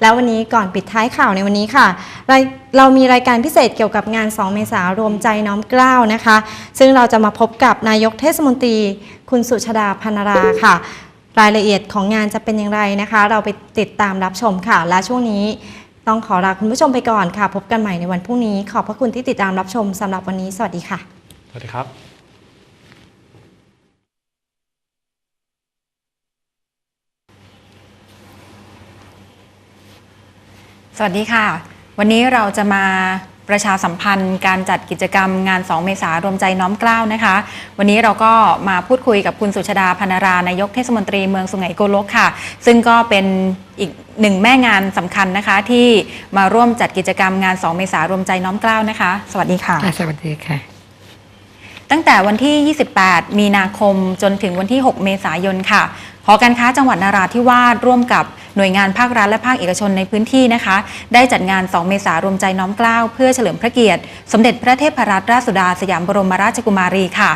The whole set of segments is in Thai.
แล้ววันนี้ก่อนปิดท้ายข่าวในวันนี้ค่ะรเรามีรายการพิเศษเกี่ยวกับงาน 2 เมษารวมใจน้อมเกล้าวนะคะ ซึ่งเราจะมาพบกับนายกเทศมนตรี คุณสุชาดาพันราค่ะ รายละเอียดของงานจะเป็นอย่างไรนะคะ เราไปติดตามรับชมค่ะ และช่วงนี้ต้องขอลาคุณผู้ชมไปก่อนค่ะ พบกันใหม่ในวันพรุ่งนี้ ขอบพระคุณที่ติดตามรับชมสำหรับวันนี้ สวัสดีค่ะ สวัสดีครับ สวัสดีค่ะ วันนี้เราจะมาประชาสัมพันธ์การจัดกิจกรรมงาน 2 เมษารวมใจน้อมเกล้าวนะคะ วันนี้เราก็มาพูดคุยกับคุณสุชาดาพนารานายกเทศมนตรีเมืองสุไหงโกลกค่ะ ซึ่งก็เป็นอีกหนึ่งแม่งานสำคัญนะคะ ที่มาร่วมจัดกิจกรรมงาน 2 เมษารวมใจน้อมเกล้าวนะคะ สวัสดีค่ะค่ะ สวัสดีค่ะ ตั้งแต่วันที่ 28 มีนาคมจนถึงวันที่ 6 เมษายนค่ะหอการค้าจังหวัดนาราธิวาสร่วมกับ หน่วยงานภาครัฐและภาคเอกชนในพื้นที่นะคะ ได้จัดงาน 2 เมษารวมใจน้อมเกล้าวเพื่อเฉลิมพระเกียรติ สมเด็จพระเทพรัตนราชสุดาสยามบรมราชกุมารีค่ะ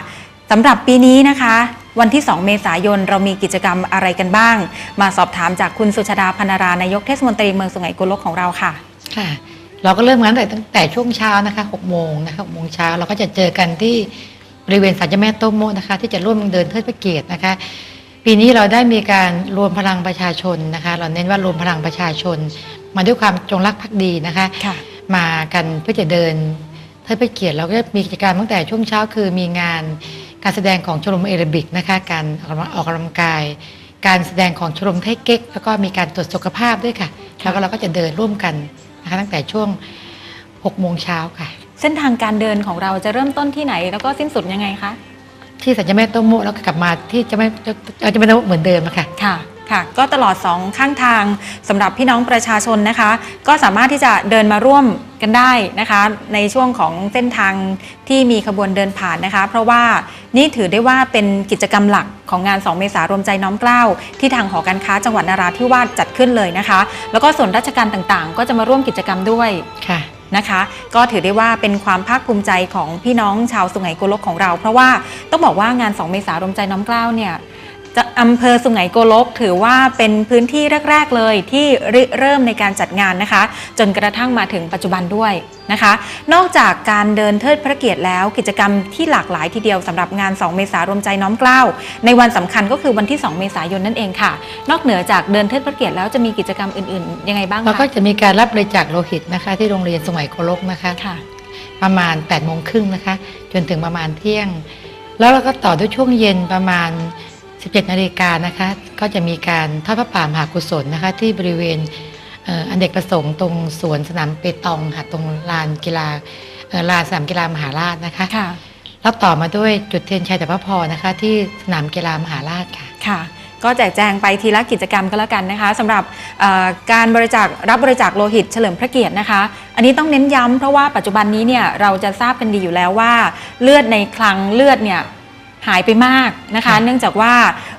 สำหรับปีนี้นะคะ วันที่ 2 เมษายนเรามีกิจกรรมอะไรกันบ้าง มาสอบถามจากคุณสุชาดาพนารานายกเทศมนตรีเมืองสุไหงโกลกของเราค่ะค่ะ เราก็เริ่มงานตั้งแต่ตั้งแต่ช่วงเช้านะคะ6โมงนะคะ6โมงเช้าเราก็จะเจอกันที่บริเวณศาลเจ้าแม่โต้โมนะคะ ที่จะร่วมเดินเทิดพระเกียรตินะคะ ปีนี้เราได้มีการรวมพลังประชาชนนะคะ เราเน้นว่ารวมพลังประชาชน มาด้วยความจงรักภักดีนะคะ ค่ะ มากันเพื่อจะเดินเทิดพระเกียรติเราก็มีกิจกรรมตั้งแต่ช่วงเช้าคือมีงานการแสดงของชมรมเอเรบิกนะคะ การออกกำลังออกกำลังกาย การแสดงของชมรมไทยเก๊ก แล้วก็มีการตรวจสุขภาพด้วยค่ะ แล้วก็เราก็จะเดินร่วมกันนะคะตั้งแต่ช่วง6โมงเช้าค่ะ เส้นทางการเดินของเราจะเริ่มต้นที่ไหน แล้วก็สิ้นสุดยังไงคะ ที่สัญญาแม่โต้โมแล้วก็กลับมาที่จะไม่จะไม่โต้โมเหมือนเดิมอะค่ะค่ะค่ะก็ตลอด 2 ข้างทางสำหรับพี่น้องประชาชนนะคะ ก็สามารถที่จะเดินมาร่วมกันได้นะคะ ในช่วงของเส้นทางที่มีขบวนเดินผ่านนะคะ เพราะว่านี่ถือได้ว่าเป็นกิจกรรมหลักของงาน 2 เมษารวมใจน้อมเกล้าที่ทางหอการค้าจังหวัดนาราธิวาสจัดขึ้นเลยนะคะ แล้วก็ส่วนราชการต่างๆ ก็จะมาร่วมกิจกรรมด้วยค่ะ นะคะ ก็ถือได้ว่าเป็นความภาคภูมิใจของพี่น้องชาวสุไหงโกลกของเรา เพราะว่าต้องบอกว่างาน 2 เมษายนรวมใจน้อมเกล้าเนี่ย อำเภอสุไหงโกลกถือว่าเป็นพื้นที่แรก ๆ เลยที่ริเริ่มในการจัดงานนะคะ จนกระทั่งมาถึงปัจจุบันด้วยนะคะ นอกจากการเดินเทิดพระเกียรติแล้ว กิจกรรมที่หลากหลายทีเดียวสำหรับงาน 2 เมษายนรวมใจน้อมเกล้า ในวันสำคัญก็คือวันที่ 2 เมษายนนั่นเองค่ะ นอกเหนือจากเดินเทิดพระเกียรติแล้วจะมีกิจกรรมอื่นๆ ยังไงบ้างเราก็คะจะมีการรับบริจาคโลหิตนะคะ ที่โรงเรียนสมัยโกลกนะคะค่ะ ประมาณ8ปดโมงครึ่งนะคะ จนถึงประมาณเที่ยง แล้วเราก็ต่อด้วยช่วงเย็นประมาณ 17นาฬิกานะคะก็จะมีการทอดพระป่ามหากุศลนะคะที่บริเวณเอ่ออันเด็กประสงค์ตรงสวนสนามเปตองค่ะตรงลานกีฬาเอ่อลานสนามกีฬามหาราชนะคะค่ะแล้วต่อมาด้วยจุดเทียนชัยแต่พระพรนะคะ ที่สนามกีฬามหาราชค่ะค่ะก็แจกแจงไปทีละกิจกรรมก็แล้วกันนะคะสำหรับเอ่อการบริจาครับบริจาคโลหิตเฉลิมพระเกียรตินะคะ อันนี้ต้องเน้นย้ำเพราะว่าปัจจุบันนี้เนี่ยเราจะทราบกันดีอยู่แล้วว่า เลือดในคลังเลือดเนี่ย หายไปมากนะคะค่ะเนื่องจากว่า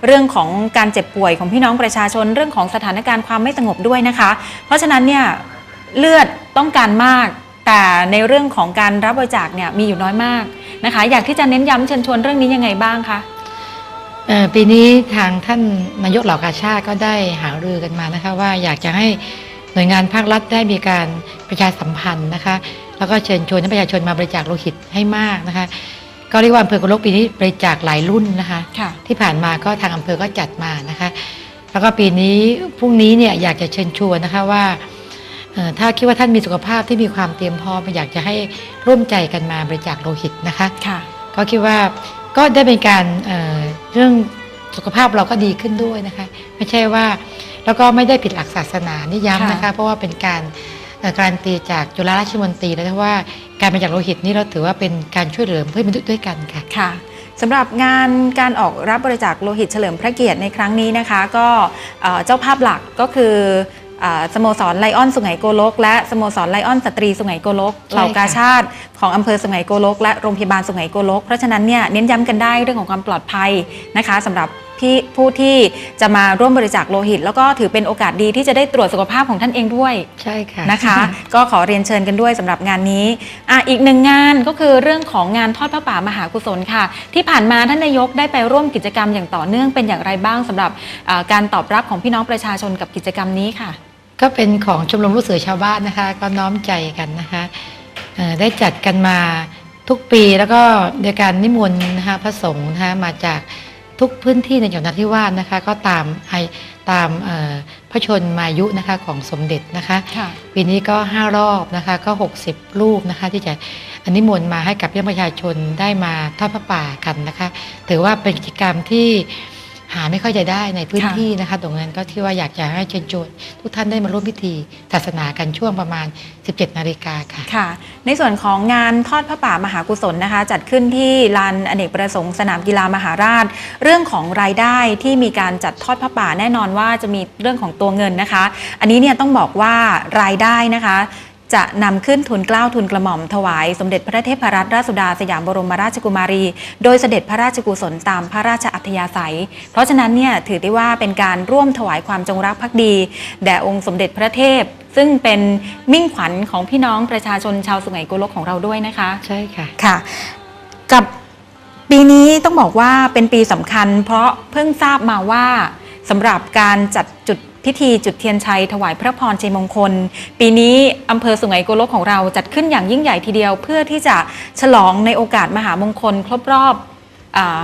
เรื่องของการเจ็บป่วยของพี่น้องประชาชนเรื่องของสถานการณ์ความไม่สงบด้วยนะคะ เพราะฉะนั้นเนี่ยเลือดต้องการมาก แต่ในเรื่องของการรับบริจาคเนี่ยมีอยู่น้อยมากนะคะ อยากที่จะเน้นย้ำเชิญชวนเรื่องนี้ยังไงบ้างคะเอ่อปีนี้ทางท่านนายกเหล่ากาชาติก็ได้หารือกันมานะคะ ว่าอยากจะให้หน่วยงานภาครัฐได้มีการประชาสัมพันธ์นะคะ แล้วก็เชิญชวนให้ประชาชนมาบริจาคโลหิตให้มากนะคะ ก็เรียกว่าอำเภอกโลกปีนี้บริจาคหลายรุ่นนะคะ ค่ะ ที่ผ่านมาก็ทางอำเภอก็จัดมานะคะ แล้วก็ปีนี้พรุ่งนี้เนี่ยอยากจะเชิญชวนนะคะว่าเอ่อถ้าคิดว่าท่านมีสุขภาพที่มีความเตรียมพร้อมอยากจะให้ร่วมใจกันมาบริจาคโลหิตนะคะ ค่ะ ก็คิดว่าก็ได้เป็นการเอ่อเรื่องสุขภาพเราก็ดีขึ้นด้วยนะคะ ไม่ใช่ว่าแล้วก็ไม่ได้ผิดหลักศาสนานี่ย้ำนะคะ ค่ะ เพราะว่าเป็นการเอ่อ การันตีจากจุฬาราชมนตรีแล้วนะว่าการบริจาคโลหิตนี่เราถือว่าเป็นการช่วยเหลือเพื่อนมนุษย์ด้วยกันค่ะ ค่ะสำหรับงานการออกรับบริจาคโลหิตเฉลิมพระเกียรติในครั้งนี้นะคะ ก็เอ่อเจ้าภาพหลักก็คือเอ่อสโมสรไลออนสุไหงโกลก และสโมสรไลออนสตรีสุไหงโกลกใช่ค่ะเหล่ากาชาติของอำเภอสุไหงโกลก และโรงพยาบาลสุไหงโกลก เพราะฉะนั้นเนี่ยเน้นย้ำกันได้เรื่องของความปลอดภัยนะคะสำหรับ พี่ผู้ที่จะมาร่วมบริจาคโลหิต แล้วก็ถือเป็นโอกาสดีที่จะได้ตรวจสุขภาพของท่านเองด้วยใช่ค่ะนะคะ ก็ขอเรียนเชิญกันด้วยสำหรับงานนี้อะอีกหนึ่งงานก็คือเรื่องของงานทอดพระป่ามหากุศลค่ะ ที่ผ่านมาท่านนายกได้ไปร่วมกิจกรรมอย่างต่อเนื่องเป็นอย่างไรบ้างสำหรับอ่าการตอบรับของพี่น้องประชาชนกับกิจกรรมนี้ค่ะ ก็เป็นของชมรมลูกเสือชาวบ้านนะคะ ก็น้อมใจกันนะคะเอ่อได้จัดกันมาทุกปีแล้วก็โดยการนิมนต์นะคะพระสงฆ์นะคะมาจาก ทุกพื้นที่ในจังหวัดนราธิวาสนะคะ ก็ตามไอตามเอ่อพระชนมายุนะคะของสมเด็จนะคะค่ะปีนี้ก็ 5 รอบนะคะก็ 60 รูปนะคะที่จะอนิมนต์มาให้กับพี่น้องประชาชนได้มาทอดพระป่ากันนะคะ ถือว่าเป็นกิจกรรมที่ หาไม่ค่อยจะได้ในพื้นค่ะที่นะคะ ตรงนั้นก็ที่ว่าอยากจะให้เชิญชวนทุกท่านได้มาร่วมพิธีศาสนากันช่วงประมาณ 17 นาฬิกาค่ะค่ะ ในส่วนของงานทอดพระป่ามหากุศลนะคะ จัดขึ้นที่ลานอเนกประสงค์สนามกีฬามหาราช เรื่องของรายได้ที่มีการจัดทอดพระป่าแน่นอนว่าจะมีเรื่องของตัวเงินนะคะ อันนี้เนี่ยต้องบอกว่ารายได้นะคะ จะนำขึ้นทุนเกล้าทุนกระหม่อมถวาย สมเด็จพระเทพรัตนราชสุดาสยามบรมราชกุมารี โดยเสด็จพระราชกุศลตามพระราชอัธยาศัย เพราะฉะนั้นเนี่ยถือได้ว่าเป็นการร่วมถวายความจงรักภักดี แด่องค์สมเด็จพระเทพ ซึ่งเป็นมิ่งขวัญของพี่น้องประชาชนชาวสุไหงโกลกของเราด้วยนะคะ ใช่ค่ะค่ะ กับปีนี้ต้องบอกว่าเป็นปีสำคัญ เพราะเพิ่งทราบมาว่าสำหรับการจัดจุด พิธีจุดเทียนชัยถวายพระพรชัยมงคล ปีนี้อำเภอสุไหงโกลกของเราจัดขึ้นอย่างยิ่งใหญ่ทีเดียว เพื่อที่จะฉลองในโอกาสมหามงคล ครบรอบอา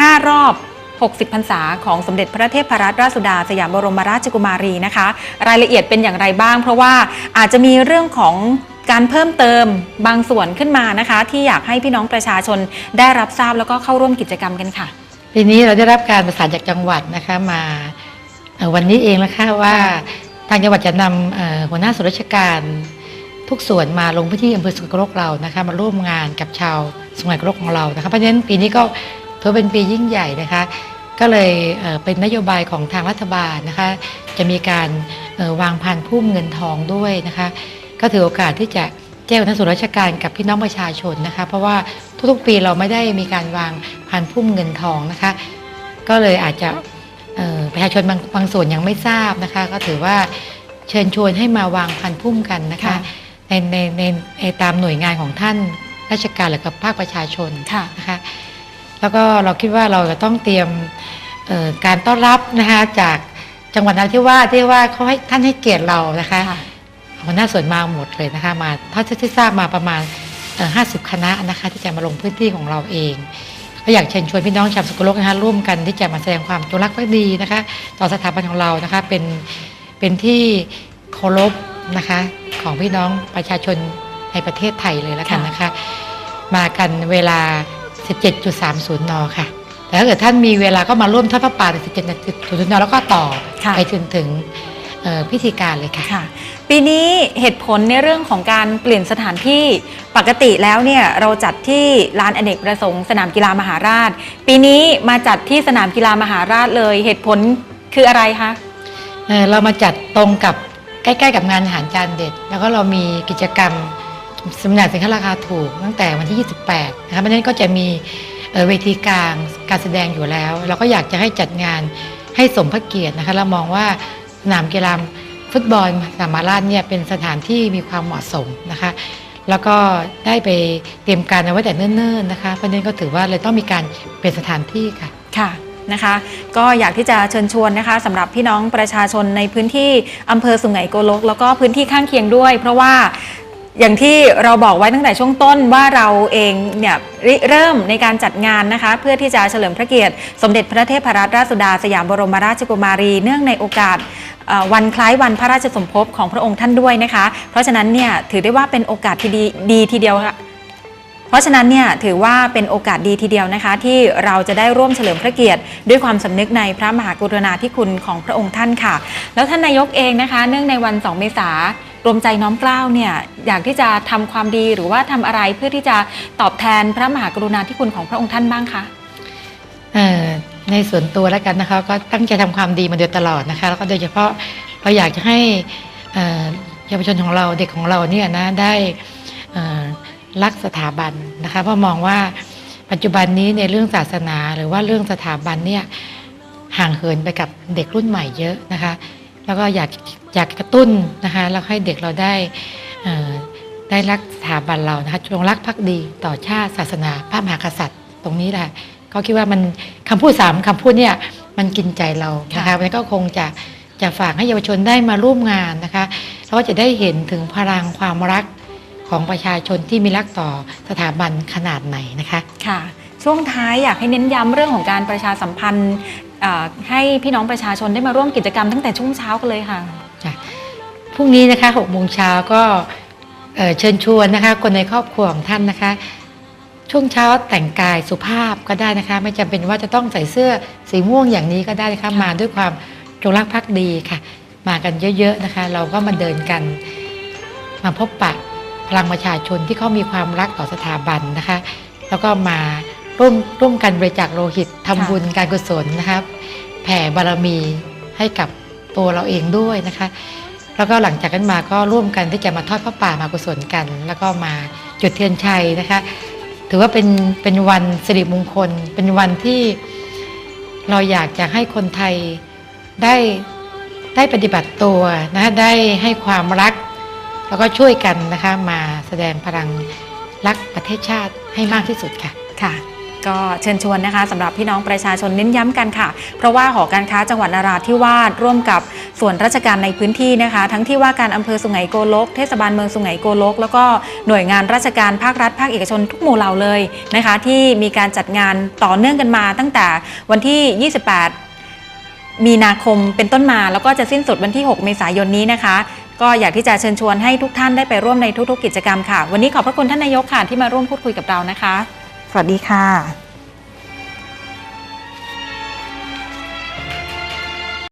ห้ารอบ 60 พรรษาของสมเด็จพระเทพรัตนราชสุดา สยามบรมราชกุมารีนะคะ รายละเอียดเป็นอย่างไรบ้าง เพราะว่าอาจจะมีเรื่องของการเพิ่มเติมบางส่วนขึ้นมานะคะ ที่อยากให้พี่น้องประชาชนได้รับทราบแล้วก็เข้าร่วมกิจกรรมกันค่ะปีนี้เราได้รับการประสานจากจังหวัดนะคะมา วันนี้เองนะคะว่าทางจังหวัดจะนำหัวหน้าส่วนราชการทุกส่วนมาลงพื้นที่อำเภอสุไหงโลกเรานะคะมาร่วมงานกับชาวสุไหงโกลกของเรานะคะเพราะฉะนั้นปีนี้ก็ถือเป็นปียิ่งใหญ่นะคะ ก็เลยเป็นนโยบายของทางรัฐบาลนะคะจะมีการวางพันพุ่มเงินทองด้วยนะคะก็ถือโอกาสที่จะแจ้งหัวหน้าส่วนราชการกับพี่น้องประชาชนนะคะ เพราะว่าทุกๆปีเราไม่ได้มีการวางพันพุ่มเงินทองนะคะ ก็เลยอาจจะ ประชาชนบางบางส่วนยังไม่ทราบนะคะ ก็ถือว่าเชิญชวนให้มาวางพันพุ่มกันนะคะค่ะในในในในตามหน่วยงานของท่านราชการหรือกับภาคประชาชนค่ะนะคะแล้วก็เราคิดว่าเราจะต้องเตรียมเอ่อการต้อนรับนะคะจากจังหวัดนราธิวาสที่ว่าเขาให้ท่านให้เกียรติเรานะคะหัวหน้าส่วนมาหมดเลยนะคะมาถ้าที่ทราบมาประมาณห้าสิบคณะนะคะที่จะมาลงพื้นที่ของเราเอง ก็อยากเชิญชวนพี่น้องชาวสกุลโลกนะคะร่วมกันที่จะมาแสดงความจงรักภักดีนะคะ ต่อสถาบันของเรานะคะเป็นเป็นที่เคารพนะคะของพี่น้องประชาชนในประเทศไทยเลยแล้วกันนะคะ มากันเวลา 17.30 น ค่ะ แต่ถ้าเกิดท่านมีเวลาก็มาร่วมทอดพระป่าใน17.30 น แล้วก็ต่อค่ะไปจนถึงเอ่อพิธีการเลยค่ะค่ะ ปีนี้เหตุผลในเรื่องของการเปลี่ยนสถานที่ปกติแล้วเนี่ยเราจัดที่ลานอเนกประสงค์สนามกีฬามหาราช ปีนี้มาจัดที่สนามกีฬามหาราชเลยเหตุผลคืออะไรคะเอ่อเรามาจัดตรงกับใกล้ๆกับงานอาหารจานเด็ด แล้วก็เรามีกิจกรรมสำนักสินค้าราคาถูกตั้งแต่วันที่ 28 นะคะเพราะฉะนั้นก็จะมีเอ่อเวทีกลางการแสดงอยู่แล้ว เราก็อยากจะให้จัดงานให้สมพระเกียรตินะคะเรามองว่าสนามกีฬา ฟุตบอลสามาราชเนี่ยเป็นสถานที่มีความเหมาะสมนะคะ แล้วก็ได้ไปเตรียมการเอาไว้แต่เนิ่นๆนะคะเพราะฉะนั้นก็ถือว่าเลยต้องมีการเปลี่ยนสถานที่ค่ะค่ะนะคะก็อยากที่จะเชิญชวนนะคะสำหรับพี่น้องประชาชนในพื้นที่อำเภอสุไหงโกลก แล้วก็พื้นที่ข้างเคียงด้วย เพราะว่า อย่างที่เราบอกไว้ตั้งแต่ช่วงต้นว่าเราเองเนี่ยเริ่มในการจัดงานนะคะ เพื่อที่จะเฉลิมพระเกียรติ สมเด็จพระเทพรัตนราชสุดาสยามบรมราชกุมารี เนื่องในโอกาสวันคล้ายวันพระราชสมภพของพระองค์ท่านด้วยนะคะ เพราะฉะนั้นเนี่ยถือได้ว่าเป็นโอกาสที่ดีดีทีเดียวค่ะเพราะฉะนั้นเนี่ยถือว่าเป็นโอกาสดีทีเดียวนะคะ ที่เราจะได้ร่วมเฉลิมพระเกียรติ ด้วยความสำนึกในพระมหากรุณาธิคุณของพระองค์ท่านค่ะ แล้วท่านนายกเองนะคะ เนื่องในวัน 2 เมษา รวมใจน้อมเกล้าวเนี่ยอยากที่จะทำความดีหรือว่าทำอะไรเพื่อที่จะตอบแทนพระมหากรุณาธิคุณของพระองค์ท่านบ้างคะในส่วนตัวแล้วกันนะคะก็ตั้งใจทำความดีมาโดยตลอดนะคะแล้วก็โดยเฉพาะเราอยากจะให้เยาวชนของเราเด็กของเราเนี่ยนะได้รักสถาบันนะคะเพราะมองว่าปัจจุบันนี้ในเรื่องศาสนาหรือว่าเรื่องสถาบันเนี่ยห่างเหินไปกับเด็กรุ่นใหม่เยอะนะคะ แล้วก็อยาก อยากกระตุ้นนะคะแล้วให้เด็กเราได้เอ่อได้รักสถาบันเรานะคะจงรักภักดีต่อชาติศาสนาพระมหากษัตริย์ตรงนี้แหละก็คิดว่ามันคำพูดสามคำพูดเนี่ยมันกินใจเรานะคะค่ะวันนี้ก็คงจะจะจะฝากให้เยาวชนได้มาร่วมงานนะคะแล้วก็จะได้เห็นถึงพลังความรักของประชาชนที่มีรักต่อสถาบันขนาดไหนนะคะค่ะ ช่วงท้ายอยากให้เน้นย้ำเรื่องของการประชาสัมพันธ์เอ่อให้พี่น้องประชาชนได้มาร่วมกิจกรรมตั้งแต่ช่วงเช้ากันเลยค่ะ จ้ะพรุ่งนี้นะคะ6โมงเช้าก็เอ่อเชิญชวนนะคะ คนในครอบครัวของท่านนะคะ ช่วงเช้าแต่งกายสุภาพก็ได้นะคะ ไม่จำเป็นว่าจะต้องใส่เสื้อสีม่วงอย่างนี้ก็ได้นะคะมาด้วยความจงรักภักดีค่ะ มากันเยอะๆนะคะ เราก็มาเดินกัน มาพบปะพลังประชาชนที่เขามีความรักต่อสถาบันนะคะ แล้วก็มาร่วมร่วมกันบริจาคโลหิตทำบุญการกุศลนะครับ แผ่บารมีให้กับ ตัวเราเองด้วยนะคะ แล้วก็หลังจากนั้นมาก็ร่วมกันที่จะมาทอดพระป่ามากุศลกัน แล้วก็มาจุดเทียนชัยนะคะ ถือว่าเป็นเป็นวันสิริมงคล เป็นวันที่เราอยากจะให้คนไทยได้ได้ปฏิบัติตัวนะคะได้ให้ความรัก แล้วก็ช่วยกันนะคะมาแสดงพลังรักประเทศชาติให้มากที่สุดค่ะค่ะ ก็เชิญชวนนะคะสำหรับพี่น้องประชาชนเน้นย้ำกันค่ะ เพราะว่าหอการค้าจังหวัดนราธิวาสร่วมกับส่วนราชการในพื้นที่นะคะ ทั้งที่ว่าการอำเภอสุไหงโกลก เทศบาลเมืองสุไหงโกลก แล้วก็หน่วยงานราชการภาครัฐภาคเอกชนทุกหมู่เหล่าเลยนะคะ ที่มีการจัดงานต่อเนื่องกันมา ตั้งแต่วันที่ 28 มีนาคมเป็นต้นมา แล้วก็จะสิ้นสุดวันที่ 6 เมษายนนี้นะคะก็อยากที่จะเชิญชวนให้ทุกท่านได้ไปร่วมในทุกๆกิจกรรมค่ะ วันนี้ขอบพระคุณท่านนายกค่ะที่มาร่วมพูดคุยกับเรานะคะ สวัสดีค่ะ